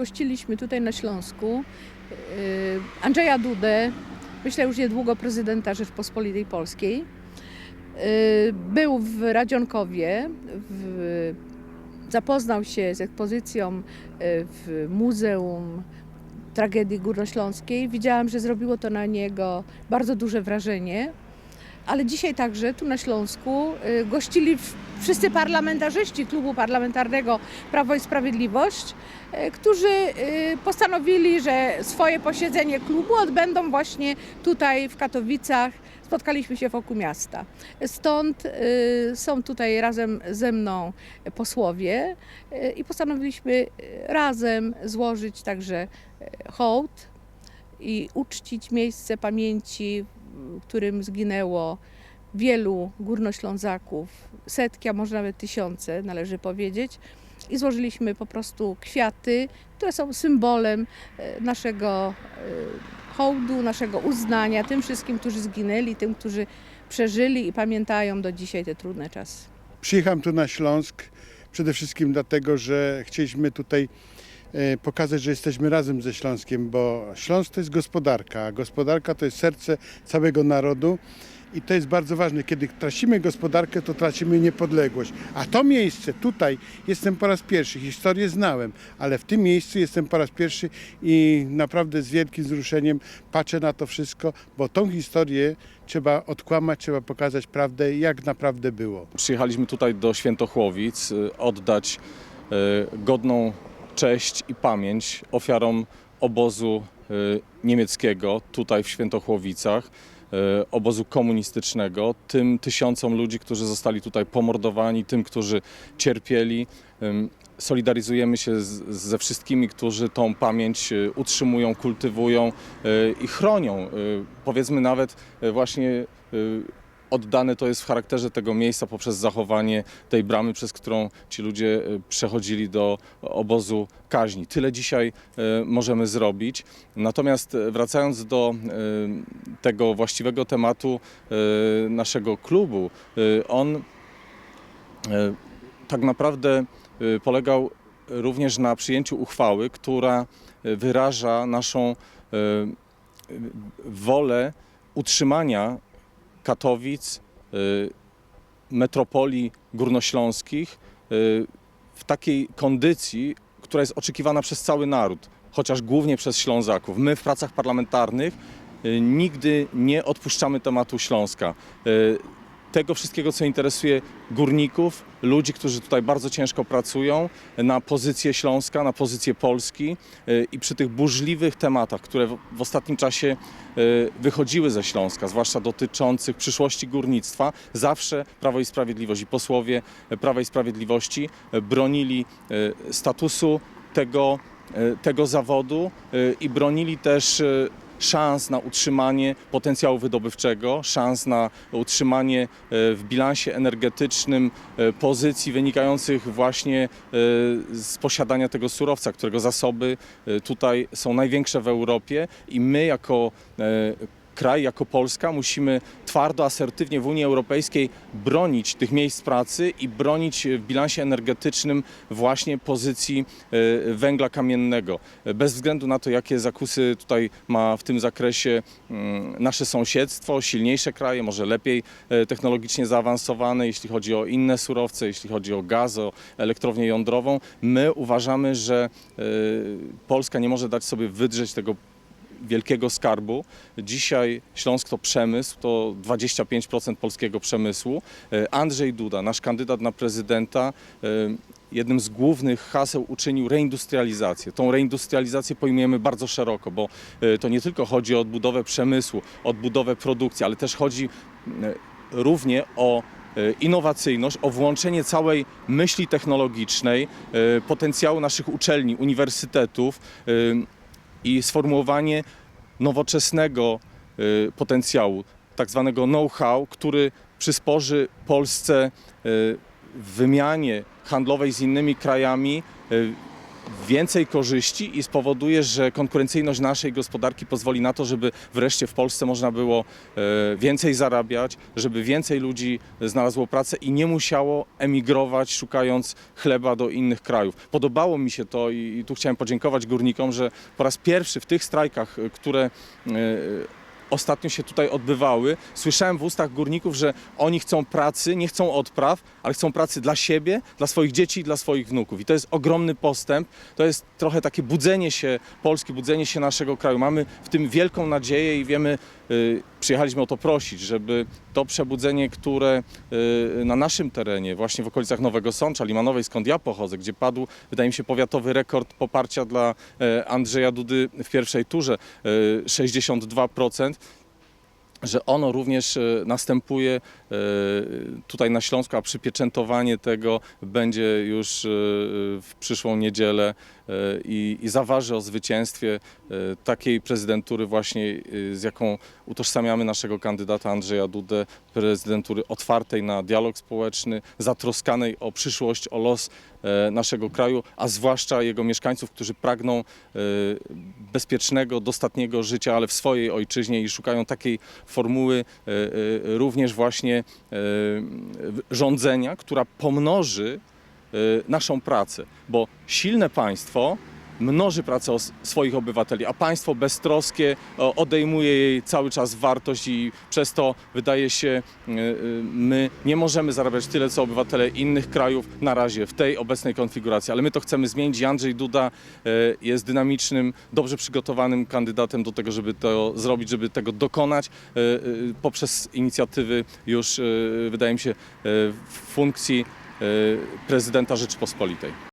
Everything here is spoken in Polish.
Gościliśmy tutaj na Śląsku y, Andrzeja Dudę, myślę już niedługo prezydenta Rzeczpospolitej Polskiej. Y, Był w Radzionkowie, w, zapoznał się z ekspozycją y, w Muzeum Tragedii Górnośląskiej. Widziałam, że zrobiło to na niego bardzo duże wrażenie. Ale dzisiaj także tu na Śląsku y, gościli wszyscy parlamentarzyści Klubu Parlamentarnego Prawo i Sprawiedliwość, y, którzy y, postanowili, że swoje posiedzenie klubu odbędą właśnie tutaj w Katowicach. Spotkaliśmy się wokół miasta. Stąd są tutaj razem ze mną posłowie i postanowiliśmy razem złożyć także hołd i uczcić miejsce pamięci, którym zginęło wielu górnoślązaków, setki, a może nawet tysiące, należy powiedzieć. I złożyliśmy po prostu kwiaty, które są symbolem e, naszego e, hołdu, naszego uznania tym wszystkim, którzy zginęli, tym, którzy przeżyli i pamiętają do dzisiaj te trudne czasy. Przyjechałem tu na Śląsk przede wszystkim dlatego, że chcieliśmy tutaj pokazać, że jesteśmy razem ze Śląskiem, bo Śląsk to jest gospodarka, a gospodarka to jest serce całego narodu. I to jest bardzo ważne. Kiedy tracimy gospodarkę, to tracimy niepodległość. A to miejsce tutaj jestem po raz pierwszy. Historię znałem, ale w tym miejscu jestem po raz pierwszy i naprawdę z wielkim wzruszeniem patrzę na to wszystko, bo tą historię trzeba odkłamać, trzeba pokazać prawdę, jak naprawdę było. Przyjechaliśmy tutaj do Świętochłowic y, oddać y, godną cześć i pamięć ofiarom obozu y, niemieckiego tutaj w Świętochłowicach, y, obozu komunistycznego, tym tysiącom ludzi, którzy zostali tutaj pomordowani, tym, którzy cierpieli. Solidaryzujemy się z, ze wszystkimi, którzy tą pamięć y, utrzymują, kultywują i chronią. Powiedzmy nawet właśnie oddane to jest w charakterze tego miejsca poprzez zachowanie tej bramy, przez którą ci ludzie y, przechodzili do obozu kaźni. Tyle dzisiaj y, możemy zrobić. Natomiast y, wracając do tego właściwego tematu naszego klubu, on tak naprawdę polegał również na przyjęciu uchwały, która wyraża naszą wolę utrzymania Katowic, y, metropolii górnośląskich y, w takiej kondycji, która jest oczekiwana przez cały naród, chociaż głównie przez Ślązaków. My w pracach parlamentarnych y, nigdy nie odpuszczamy tematu Śląska. Tego wszystkiego, co interesuje górników, ludzi, którzy tutaj bardzo ciężko pracują na pozycję Śląska, na pozycję Polski y, i przy tych burzliwych tematach, które w- ostatnim czasie y, wychodziły ze Śląska, zwłaszcza dotyczących przyszłości górnictwa, zawsze Prawo i Sprawiedliwość i posłowie Prawa i Sprawiedliwości bronili statusu tego, tego zawodu i bronili też szans na utrzymanie potencjału wydobywczego, szans na utrzymanie e, w bilansie energetycznym e, pozycji wynikających właśnie e, z posiadania tego surowca, którego zasoby tutaj są największe w Europie i my jako kraj, jako Polska musimy twardo, asertywnie w Unii Europejskiej bronić tych miejsc pracy i bronić w bilansie energetycznym właśnie pozycji e, węgla kamiennego. Bez względu na to, jakie zakusy tutaj ma w tym zakresie mm, nasze sąsiedztwo, silniejsze kraje, może lepiej e, technologicznie zaawansowane, jeśli chodzi o inne surowce, jeśli chodzi o gaz, o elektrownię jądrową. My uważamy, że e, Polska nie może dać sobie wydrzeć tego wielkiego skarbu. Dzisiaj Śląsk to przemysł, to 25% polskiego przemysłu. E, Andrzej Duda, nasz kandydat na prezydenta, e, jednym z głównych haseł uczynił reindustrializację. Tą reindustrializację pojmujemy bardzo szeroko, bo e, to nie tylko chodzi o odbudowę przemysłu, odbudowę produkcji, ale też chodzi równie o innowacyjność, o włączenie całej myśli technologicznej, potencjału naszych uczelni, uniwersytetów i sformułowanie nowoczesnego y, potencjału, tak zwanego know-how, który przysporzy Polsce y, w wymianie handlowej z innymi krajami y, więcej korzyści i spowoduje, że konkurencyjność naszej gospodarki pozwoli na to, żeby wreszcie w Polsce można było e, więcej zarabiać, żeby więcej ludzi znalazło pracę i nie musiało emigrować szukając chleba do innych krajów. Podobało mi się to i, tu chciałem podziękować górnikom, że po raz pierwszy w tych strajkach, które e, ostatnio się tutaj odbywały, słyszałem w ustach górników, że oni chcą pracy, nie chcą odpraw, ale chcą pracy dla siebie, dla swoich dzieci i dla swoich wnuków. I to jest ogromny postęp. To jest trochę takie budzenie się Polski, budzenie się naszego kraju. Mamy w tym wielką nadzieję i wiemy, przyjechaliśmy o to prosić, żeby to przebudzenie, które y, na naszym terenie, właśnie w okolicach Nowego Sącza, Limanowej, skąd ja pochodzę, gdzie padł, wydaje mi się, powiatowy rekord poparcia dla e, Andrzeja Dudy w pierwszej turze, e, 62%, że ono również e, następuje e, tutaj na Śląsku, a przypieczętowanie tego będzie już w przyszłą niedzielę i, i zaważy o zwycięstwie e, takiej prezydentury właśnie, e, z jaką utożsamiamy naszego kandydata Andrzeja Dudę, prezydentury otwartej na dialog społeczny, zatroskanej o przyszłość, o los e, naszego kraju, a zwłaszcza jego mieszkańców, którzy pragną bezpiecznego, dostatniego życia, ale w swojej ojczyźnie i szukają takiej formuły również właśnie rządzenia, która pomnoży naszą pracę, bo silne państwo mnoży pracę swoich obywateli, a państwo beztroskie odejmuje jej cały czas wartość i przez to wydaje się, e, e, my nie możemy zarabiać tyle, co obywatele innych krajów na razie w tej obecnej konfiguracji, ale my to chcemy zmienić. I Andrzej Duda jest dynamicznym, dobrze przygotowanym kandydatem do tego, żeby to zrobić, żeby tego dokonać poprzez inicjatywy już, wydaje mi się, w funkcji prezydenta Rzeczypospolitej.